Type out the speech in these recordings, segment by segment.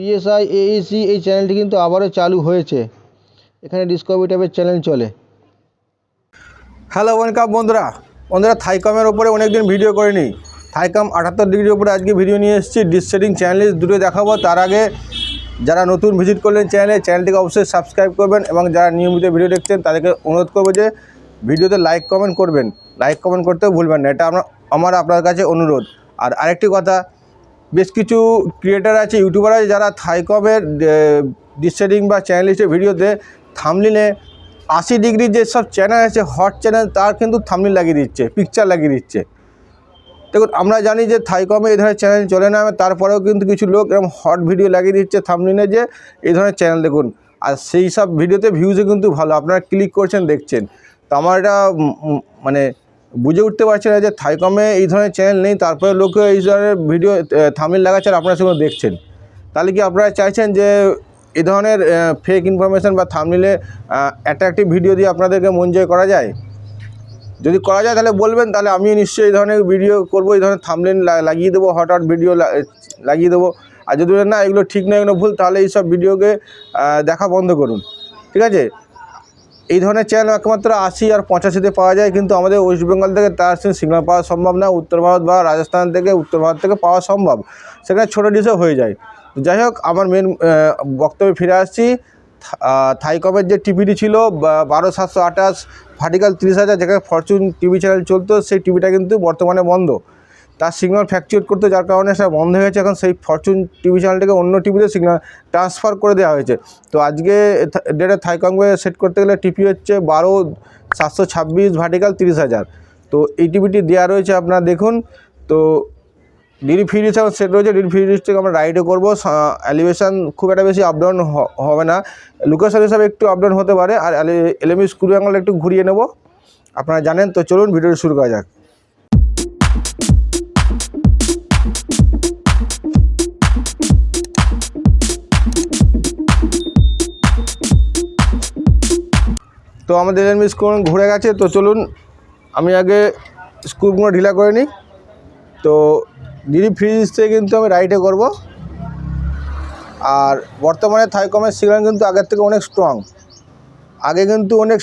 PSI Aisi এই চ্যানেলটি কিন্তু আবারও চালু হয়েছে। এখানে ডিসকভারি টাইপের চ্যানেল চলে। হ্যালো ওয়েলকাম বন্ধুরা। বন্ধুরা থাইকমের ওপরে অনেক দিন ভিডিও করিনি। থাইকম আটাত্তর ডিগ্রির ওপরে আজকে ভিডিও নিয়ে এসেছি। ডিস চ্যানেল দুটো দেখাবো। তার আগে যারা নতুন ভিজিট করলেন চ্যানেলে চ্যানেলটিকে অবশ্যই সাবস্ক্রাইব করবেন এবং যারা নিয়মিত ভিডিও দেখছেন, তাদেরকে অনুরোধ করব যে ভিডিওতে লাইক কমেন্ট করবেন। লাইক কমেন্ট করতেও ভুলবেন না। এটা আমার আপনার কাছে অনুরোধ। আর আরেকটি কথা বেশ কিছু ক্রিয়েটার আছে ইউটিউবার আছে যারা থাইকমের ডিসেডিং বা চ্যানেলিস্টের ভিডিওতে থামলিনে আশি ডিগ্রি যেসব চ্যানেল আছে হট চ্যানেল তার কিন্তু থামলিন লাগিয়ে দিচ্ছে পিকচার লাগিয়ে দিচ্ছে। দেখুন, আমরা জানি যে থাইকমে এই ধরনের চ্যানেল চলে না, তারপরেও কিন্তু কিছু লোক এরকম হট ভিডিও লাগিয়ে দিচ্ছে থামলিনে যে এই ধরনের চ্যানেল দেখুন। আর সেই সব ভিডিওতে ভিউজও কিন্তু ভালো, আপনারা ক্লিক করছেন, দেখছেন। তো আমার এটা মানে বুঝে উঠতে পারছে না যে থাইকমে এই ধরনের চ্যানেল নেই, তারপরে লোক এই ধরনের ভিডিও থামিল লাগাচ্ছেন আপনারা সেগুলো দেখছেন। তাহলে কি আপনারা চাইছেন যে এই ধরনের ফেক ইনফরমেশান বা থামনিলে অ্যাট্রাকটিভ ভিডিও দিয়ে আপনাদেরকে মন জয় করা যায়? যদি করা যায় তাহলে বলবেন, তাহলে আমি নিশ্চয়ই এই ধরনের ভিডিও করব, এই ধরনের থামলেন লাগিয়ে দেবো হট হট ভিডিও লাগিয়ে দেবো। আর যদি না, এগুলো ঠিক নয়, এগুলো ভুল, তাহলে এইসব ভিডিওকে দেখা বন্ধ করুন। ঠিক আছে? এই ধরনের চ্যানেল একমাত্র আশি আর পঁচাশিতে পাওয়া যায়, কিন্তু আমাদের ওয়েস্ট বেঙ্গল থেকে তার সিগন্যাল পাওয়া সম্ভব না, উত্তর ভারত বা রাজস্থান থেকে, উত্তর ভারত থেকে পাওয়া সম্ভব। সেখানে ছোটো ডিশেও হয়ে যায়। যাই হোক, আমার মেন বক্তব্যে ফিরে আসছি। থাইকমের যে টিভিটি ছিল বারো সাতশো আঠাশ ভার্টিক্যাল তিরিশ হাজার, যেখানে ফরচুন টিভি চ্যানেল চলতো, সেই টিভিটা কিন্তু বর্তমানে বন্ধ। তার সিগন্যাল ফ্যাকচুয়েট করতে যার কারণে সেটা বন্ধ হয়ে গেছে এখন সেই ফরচুন টিভি চ্যানেলটাকে অন্য টিভিতে সিগন্যাল ট্রান্সফার করে দেওয়া হয়েছে। তো আজকে ডেটে থাইকংয়ে সেট করতে গেলে টিপি হচ্ছে বারো, সাতশো ছাব্বিশ ভার্টিক্যাল তিরিশ হাজার। তো এই টিভিটি দেওয়া রয়েছে আপনারা দেখুন। তো ডিডি ফিরিজ এখন সেট রয়েছে। ডিডি ফিরিজ থেকে আমরা রাইডও করব। অ্যালিভেশন খুব একটা বেশি আপ ডাউন হবে না। লোকেশন হিসাবে একটু আপ ডাউন হতে পারে। আর এলএমই স্ক্রু অ্যাঙ্গল একটু ঘুরিয়ে নেব। আপনারা জানেন। তো চলুন ভিডিওটি শুরু করা যাক। তো আমাদের এলএমই স্ক্রু ঘুরে গেছে, তো চলুন আমি আগে স্ক্রুগুলো ঢিলা করে নিই। তো ডিডি ফ্রিজ থেকে কিন্তু আমি রাইটে করব। আর বর্তমানে থাইকমের সিগন্যাল কিন্তু আগের থেকে অনেক স্ট্রং আগে কিন্তু অনেক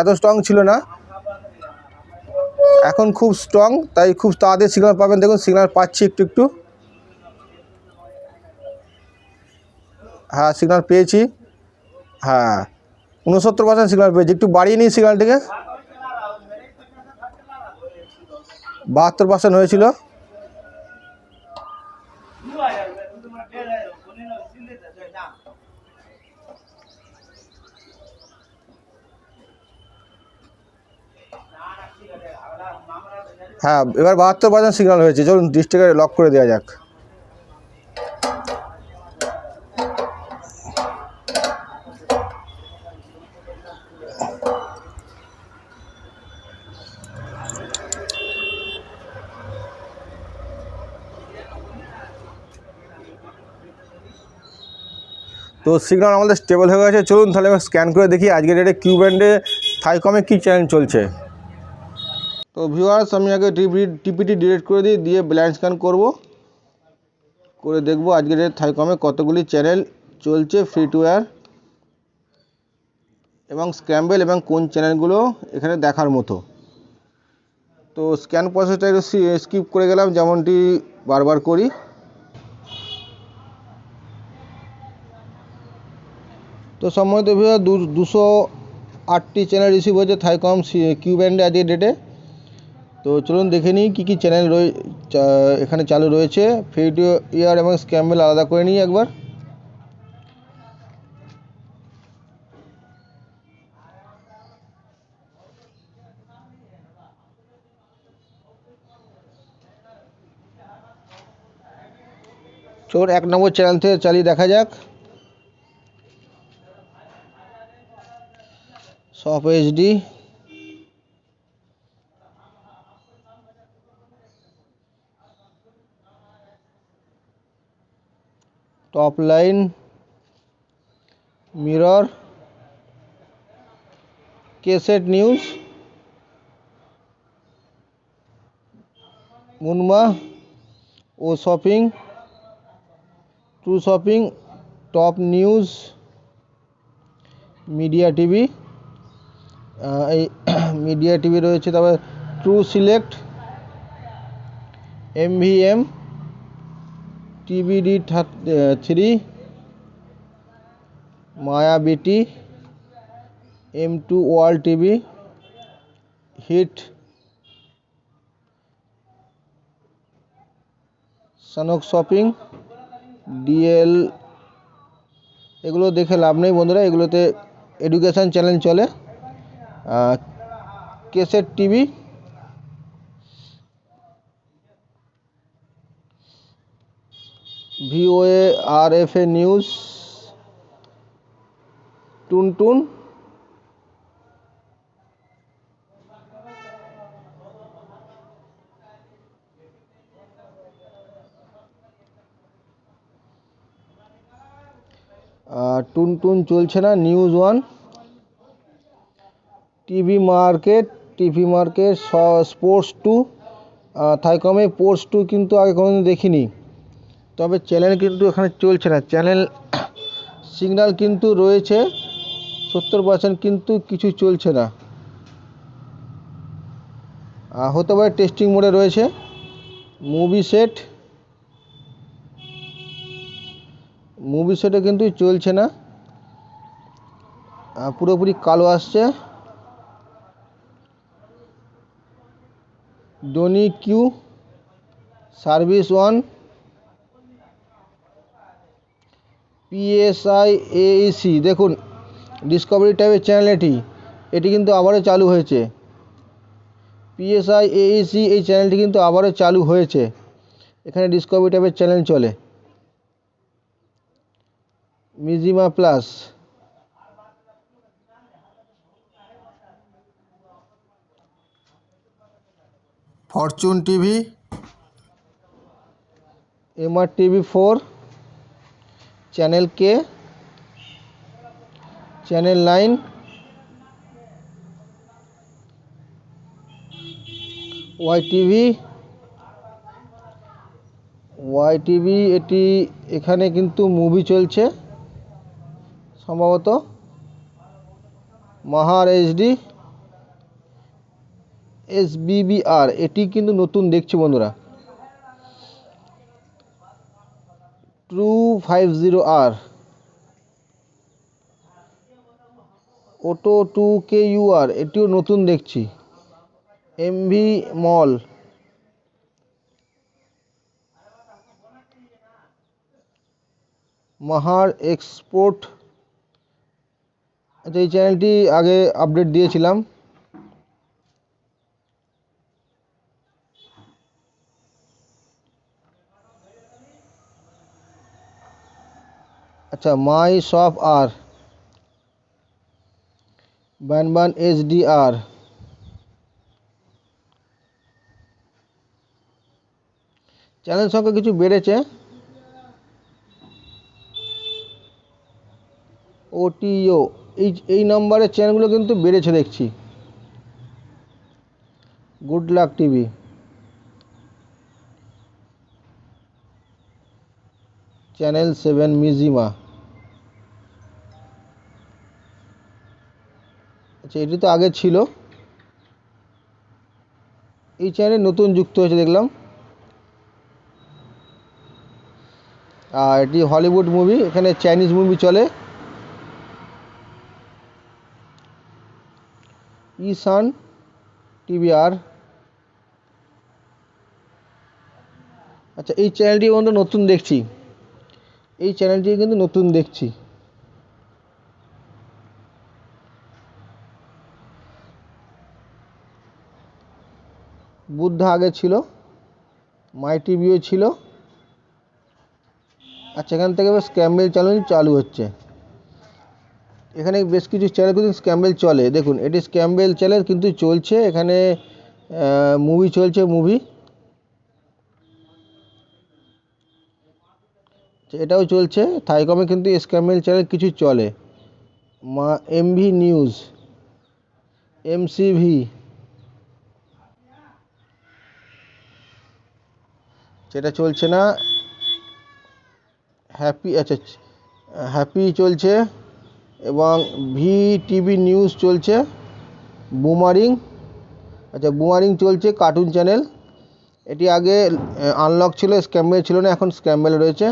এত স্ট্রং ছিল না। এখন খুব স্ট্রং তাই খুব তাড়াতাড়ি সিগন্যাল পাবেন। দেখুন সিগন্যাল পাচ্ছি একটু একটু। হ্যাঁ সিগন্যাল পেয়েছি। হ্যাঁ। উনসত্তর পার্সেন্ট সিগন্যাল পেয়েছি। একটু বাড়িয়ে নিই সিগন্যালটিকে বাহাত্তর পার্সেন্ট হয়েছিল। হ্যাঁ এবার বাহাত্তর পার্সেন্ট সিগন্যাল হয়েছে। চলুন ডিস্ট্রিক্টে লক করে দেওয়া যাক। তো সিগন্যাল আমাদের স্টেবল হয়ে গেছে। চলুন তাহলে আমি স্ক্যান করে দেখি আজকের ডেটে কিউ ব্যান্ডে থাইকমে কী চ্যানেল চলছে। তো ভিউয়ার্স আমি আগে টিপি টিপিটি ডিলিট করে দিই, দিয়ে ব্ল্যান্ড স্ক্যান করব। করে দেখব আজকের ডেটে থাইকমে কতগুলি চ্যানেল চলছে ফ্রি টু এয়ার এবং স্ক্র্যাম্বেল এবং কোন চ্যানেলগুলো এখানে দেখার মতো। তো স্ক্যান প্রসেসটা একটু স্কিপ করে গেলাম, যেমনটি বারবার করি। তো সম্ভবত ভিউয়ার দুশো আটটি চ্যানেল রিসিভ হয়েছে থাইকম কিউ ব্যান্ডে আজকের ডেটে তো চলুন দেখে নিই কী কী চ্যানেল রয়ে এখানে চালু রয়েছে। ফ্রি ইয়ার এবং স্ক্যাম্বেল আলাদা করে নিই একবার। চোর এক নম্বর চ্যানেল থেকে চালিয়ে দেখা যাক। সফ HD top line mirror cassette news মুনমা ও shopping true shopping top news media TV এই মিডিয়া টিভি রয়েছে তারপরে true select M V MVM TVD three মায়া BT M two world TV hit Sanak shopping DL এগুলো দেখে লাভ নেই বন্ধুরা, এগুলোতে এডুকেশান চ্যানেল চলে। কেসেট টিভি ভিওএ আর এফ এ নিউজ টুনটুন টুনটুন চলছে না news one TV market TV market sports two থাইকমে sports two কিন্তু আগে কোনোদিন দেখিনি। তবে চ্যানেল কিন্তু এখানে চলছে না। চ্যানেল সিগন্যাল কিন্তু রয়েছে, সত্তর পার্সেন্ট কিন্তু কিছু চলছে না। হতে পারে টেস্টিং মোডে রয়েছে, মুভি সেট। মুভি সেটে কিন্তু চলছে না। পুরোপুরি কালো আসছে। ডনি কিউ সার্ভিস ওয়ান পিএসআই এইসি দেখুন ডিসকভারি টাইপের চ্যানেল এটি। এটি কিন্তু আবারও চালু হয়েছে। পিএসআই এইসি এই চ্যানেলটি কিন্তু আবারও চালু হয়েছে। এখানে ডিসকভারি টাইপের চ্যানেল চলে। Mizzima plus fortune TV, MR TV four, channel K, channel nine, Y TV Y TV এটি এখানে কিন্তু মুভি চলছে, সম্ভবত, মাহার এইচডি এস বিবিআর এটি কিন্তু নতুন দেখছি বন্ধুরা। Two five zero R. ওটো টু কে ইউ আর, এটিও নতুন দেখছি। MV mall. মাহার এক্সপোর্ট। আচ্ছা এই চ্যানেলটি আগে আপডেট দিয়েছিলাম। আচ্ছা মাই শপ আর বানবান এইচডিআর চ্যানেল সংখ্যা কিছু বেড়েছে ওটিও এই এই নম্বরের চ্যানেলগুলো কিন্তু বেড়েছে দেখছি good luck TV channel seven Mizzima আচ্ছা এটি তো আগে ছিল। এই চ্যানেল নতুন যুক্ত হয়েছে, দেখলাম। আর এটি হলিউড মুভি এখানে চাইনিজ মুভি চলে। ইসান টিভিআর আচ্ছা এই চ্যানেলটি বন্ধু নতুন দেখছি। এই চ্যানেলটি কিন্তু নতুন দেখছি। বুদ্ধা আগে ছিল মাই টিভিও ছিল। আচ্ছা এখান থেকে বেশ ক্যাম্বেল চ্যানেল চালু হচ্ছে। এখানে বেশ কিছু চ্যানেল কিন্তু স্ক্যাম্বেল চলে। দেখুন, এটি স্ক্যাম্বেল চ্যানেল কিন্তু চলছে। এখানে মুভি চলছে মুভি এটাও চলছে। থাইকমে কিন্তু স্ক্যাম্বেল চ্যানেল কিছু চলে। মা এমভি নিউজ এমসিভি যেটা চলছে না। হ্যাপি আচ্ছা হ্যাপি চলছে এবং ভি টিভি নিউজ চলছে বুমারিং আচ্ছা বুমারিং চলছে কার্টুন চ্যানেল এটি আগে আনলক ছিল স্ক্যাম্বেল ছিল না, এখন স্ক্যাম্বেল রয়েছে।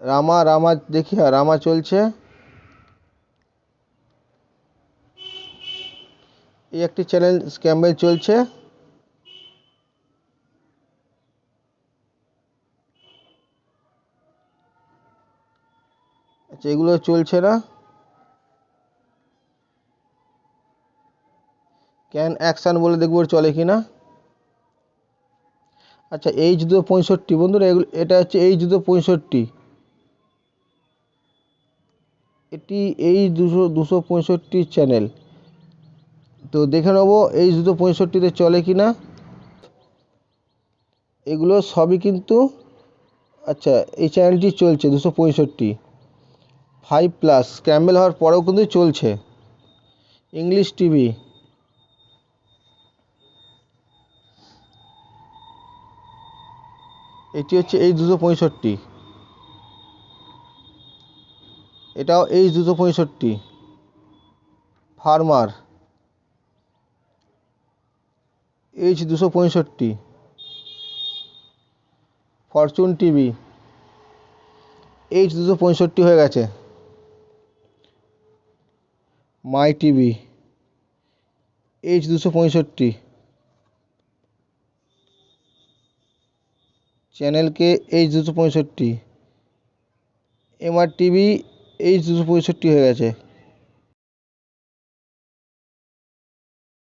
রামা রামা, দেখি হ্যাঁ রামা চলছে। এই একটি চ্যানেল স্ক্যাম্বেল চলছে। আচ্ছা এগুলো চলছে না। ক্যান অ্যাকশান বলে দেখব চলে কি না আচ্ছা এইচ দুশো পঁয়ষট্টি। বন্ধুরা, এগুলো, এটা হচ্ছে এইচ দুশো পঁয়ষট্টি। এটি এই দুশো দুশো পঁয়ষট্টি চ্যানেল তো দেখে নেব এই দুশো পঁয়ষট্টিতে চলে কি না এগুলো সবই কিন্তু আচ্ছা এই চ্যানেলটি চলছে দুশো পঁয়ষট্টি। Five plus. স্ক্যাম্বেল হওয়ার পরেও কিন্তু চলছে। ইংলিশ টিভি এটি হচ্ছে এই দুশো পঁয়ষট্টি। এটাও এইচ দুশো পঁয়ষট্টি। ফার্মার এইচ দুশো পঁয়ষট্টি। ফরচুন টিভি এইচ দুশো পঁয়ষট্টি হয়ে গেছে। মাই টিভি, এইচ দুশো পঁয়ষট্টি চ্যানেলকে এইচ দুশো পঁয়ষট্টি, এম আর টিভি এইচ দুশো পঁয়ষট্টি হয়ে গেছে।